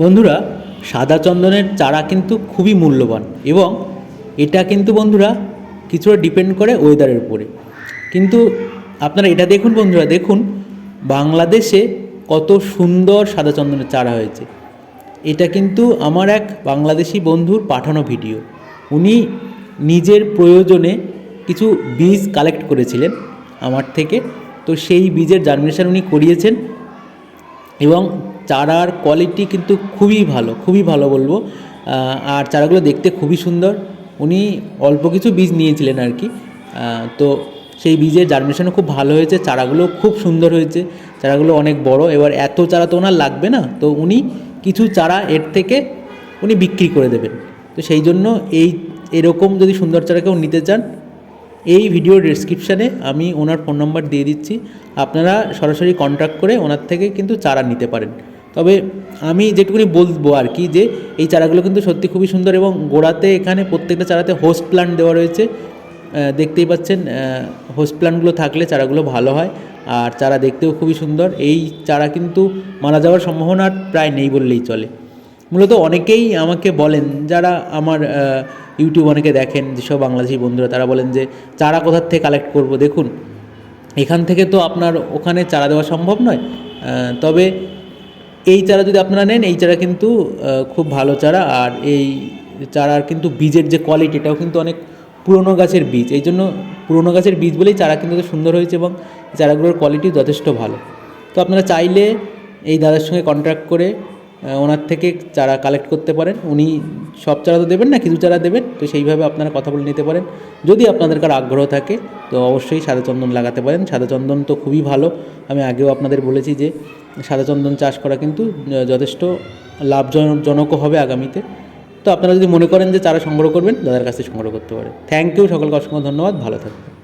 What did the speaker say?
বন্ধুরা, সাদা চন্দনের চারা কিন্তু খুবই মূল্যবান এবং এটা কিন্তু বন্ধুরা কিছুটা ডিপেন্ড করে ওয়েদারের উপরে। কিন্তু আপনারা এটা দেখুন বন্ধুরা, দেখুন বাংলাদেশে কত সুন্দর সাদা চন্দনের চারা হয়েছে। এটা কিন্তু আমার এক বাংলাদেশি বন্ধুর পাঠানো ভিডিও। উনি নিজের প্রয়োজনে কিছু বীজ কালেক্ট করেছিলেন আমার থেকে। তো সেই বীজের জার্মিনেশন উনি করিয়েছেন এবং চারার কোয়ালিটি কিন্তু খুবই ভালো খুবই ভালো বলব। আর চারাগুলো দেখতে খুবই সুন্দর। উনি অল্প কিছু বীজ নিয়েছিলেন আর কি। তো সেই বীজের জার্মিনেশনও খুব ভালো হয়েছে চারাগুলো খুব সুন্দর হয়েছে। চারাগুলো অনেক বড়, এবার এত চারা তো ওনার লাগবে না। তো উনি কিছু চারা এর থেকে উনি বিক্রি করে দেবেন। তো সেই জন্য এই, এরকম যদি সুন্দর চারা কেউ নিতে চান, এই ভিডিওর ডিসক্রিপশানে আমি ওনার ফোন নাম্বার দিয়ে দিচ্ছি। আপনারা সরাসরি কন্ট্যাক্ট করে ওনার থেকে কিন্তু চারা নিতে পারেন। তবে আমি যেটুকুনি বলব আর কি যে এই চারাগুলো কিন্তু সত্যি খুবই সুন্দর এবং গোড়াতে এখানে প্রত্যেকটা চারাতে হোস্ট প্ল্যান্ট দেওয়া রয়েছে। দেখতেই পাচ্ছেন হোস্ট প্ল্যান্টগুলো থাকলে চারাগুলো ভালো হয় আর চারা দেখতেও খুবই সুন্দর। এই চারা কিন্তু মারা যাওয়ার সম্ভাবনা প্রায় নেই বললেই চলে। মূলত অনেকেই আমাকে বলেন, যারা আমার ইউটিউব অনেকে দেখেন, যেসব বাংলাদেশি বন্ধুরা, তারা বলেন যে, চারা কোথার থেকে কালেক্ট করব? দেখুন, এখান থেকে তো আপনার ওখানে চারা দেওয়া সম্ভব নয়। তবে এই চারা যদি আপনারা নেন, এই চারা কিন্তু খুব ভালো চারা। আর এই চারার কিন্তু বীজের যে কোয়ালিটি এটাও কিন্তু অনেক পুরনো গাছের বীজ। এই জন্য পুরনো গাছের বীজ বলেই চারা কিন্তু সুন্দর হয়েছে এবং চারাগুলোর কোয়ালিটি যথেষ্ট ভালো। তো আপনারা চাইলে এই দাদার সঙ্গে কন্ট্যাক্ট করে ওনার থেকে চারা কালেক্ট করতে পারেন। উনি সব চারা তো দেবেন না, কিছু চারা দেবেন। তো সেইভাবে আপনারা কথা বলে নিতে পারেন। যদি আপনাদের কার আগ্রহ থাকে, তো অবশ্যই সাদা চন্দন লাগাতে পারেন। সাদা চন্দন তো খুবই ভালো। আমি আগেও আপনাদের বলেছি যে সাদা চন্দন চাষ করা কিন্তু যথেষ্ট লাভজনকও হবে আগামীতে। তো আপনারা যদি মনে করেন যে চারা সংগ্রহ করবেন, দাদার কাছে সংগ্রহ করতে পারে থ্যাংক ইউ সকলকে অসংখ্য ধন্যবাদ, ভালো থাকবেন।